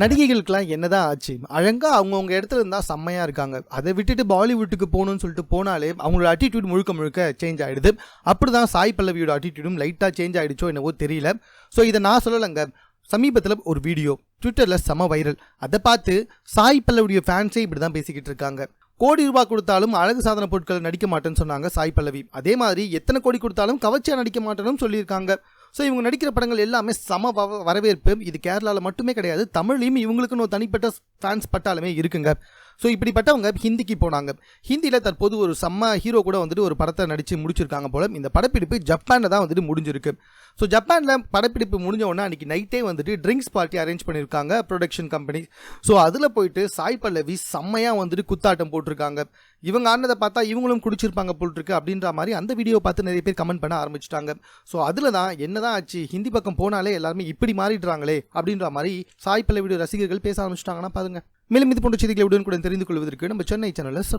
நடிகைகளுக்கெல்லாம் என்னதான் ஆச்சு? அழகா அவங்கவுங்க இடத்துல இருந்தா செம்மையா இருக்காங்க. அதை விட்டுட்டு பாலிவுட்டுக்கு போகணும்னு சொல்லிட்டு போனாலே அவங்களோட அட்டிடியூட் முழுக்க முழுக்க சேஞ்ச் ஆயிடுது. அப்படிதான் சாய் பல்லவியோட அட்டிடியூடும் லைட்டா சேஞ்ச் ஆயிடுச்சோ என்னவோ தெரியல. ஸோ இதை நான் சொல்லலைங்க. சமீபத்தில் ஒரு வீடியோ ட்விட்டரில் செம வைரல் அதை பார்த்து சாய் பல்லவியுடைய ஃபேன்ஸே இப்படி தான் பேசிக்கிட்டு இருக்காங்க. கோடி ரூபாய் கொடுத்தாலும் அழகு சாதன பொருட்கள் நடிக்க மாட்டேன்னு சொன்னாங்க சாய் பல்லவி. அதே மாதிரி எத்தனை கோடி கொடுத்தாலும் கவர்ச்சியாக நடிக்க மாட்டேன்னு சொல்லியிருக்காங்க. ஸோ இவங்க நடிக்கிற படங்கள் எல்லாமே சம வ- வரவேற்பு இது கேரளாவில் மட்டுமே கிடையாது. தமிழ்லையும் இவங்களுக்குன்னு ஒரு தனிப்பட்ட ஃபேன்ஸ் பட்டாலுமே இருக்குங்க. ஸோ இப்படிப்பட்டவங்க ஹிந்திக்கு போனாங்க. ஹிந்தியில் தற்போது ஒரு செம்ம ஹீரோ கூட வந்துட்டு ஒரு படத்தை நடித்து முடிச்சிருக்காங்க போல. இந்த படப்பிடிப்பு ஜப்பானில் தான் வந்துட்டு முடிஞ்சிருக்கு. ஸோ ஜப்பானில் படப்பிடிப்பு முடிஞ்ச உடனே அன்றைக்கி நைட்டே வந்துட்டு ட்ரிங்க்ஸ் பார்ட்டி அரேஞ்ச் பண்ணியிருக்காங்க ப்ரொடக்ஷன் கம்பெனி ஸோ அதில் போயிட்டு சாய் பல்லவி செம்மையாக வந்துட்டு குத்தாட்டம் போட்டிருக்காங்க. இவங்க ஆனதை பார்த்தா இவங்களும் குடிச்சிருப்பாங்க போட்டிருக்கு அப்படின்ற மாதிரி அந்த வீடியோ பார்த்து நிறைய பேர் கமெண்ட் பண்ண ஆரம்பிச்சிட்டாங்க. ஸோ அதில் தான் என்னதான் ஆச்சு. ஹிந்தி பக்கம் போனாலே எல்லாருமே இப்படி மாறிடுறாங்களே அப்படின்ற மாதிரி சாய் பல்லவியோட ரசிகர்கள் பேச ஆரம்பிச்சிட்டாங்கன்னா பாருங்க. மேலும் இது போன்ற செய்திகளை உடனுக்குடன் தெரிந்து கொள்வதற்கு நம்ம சென்னை சேனலில்